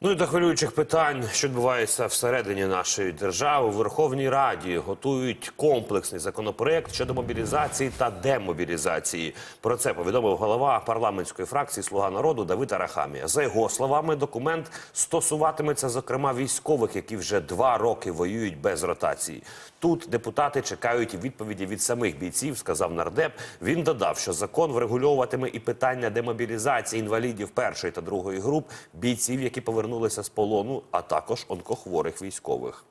Ну і до хвилюючих питань, що відбувається всередині нашої держави, у Верховній Раді готують комплексний законопроект щодо мобілізації та демобілізації. Про це повідомив голова парламентської фракції Слуга народу Давид Арахамія. За його словами, документ стосуватиметься зокрема військових, які вже два роки воюють без ротації. Тут депутати чекають відповіді від самих бійців, сказав нардеп. Він додав, що закон врегульовуватиме і питання демобілізації інвалідів першої та другої груп, бійців, які повернулися з полону, а також онкохворих військових.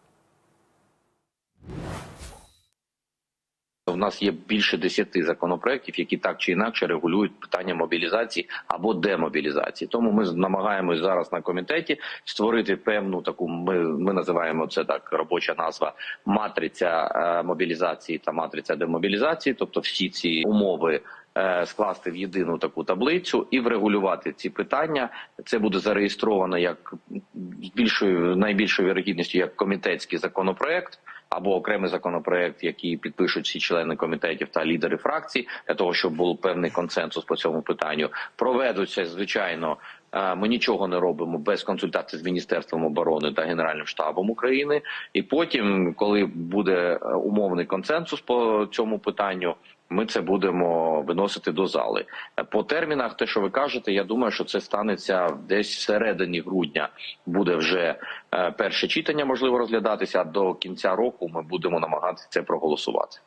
У нас є більше десяти законопроєктів, які так чи інакше регулюють питання мобілізації або демобілізації. Тому ми намагаємось зараз на комітеті створити певну таку. Ми, ми називаємо це так робоча назва матриця е, мобілізації та матриця демобілізації, тобто всі ці умови. е, Скласти в єдину таку таблицю і врегулювати ці питання. Це буде зареєстровано як з більшою найбільшою вірогідністю як комітетський законопроект або окремий законопроект, який підпишуть всі члени комітетів та лідери фракцій, для того, щоб був певний консенсус по цьому питанню. Проведуться звичайно. е, Ми нічого не робимо без консультації з міністерством оборони та генеральним штабом України. І потім, коли буде е, умовний консенсус по цьому питанню, ми це будемо виносити до зали. По термінах, те, що ви кажете, я думаю, що це станеться десь всередині грудня. Буде вже е, перше читання, можливо, розглядатися. До кінця року ми будемо намагатися це проголосувати.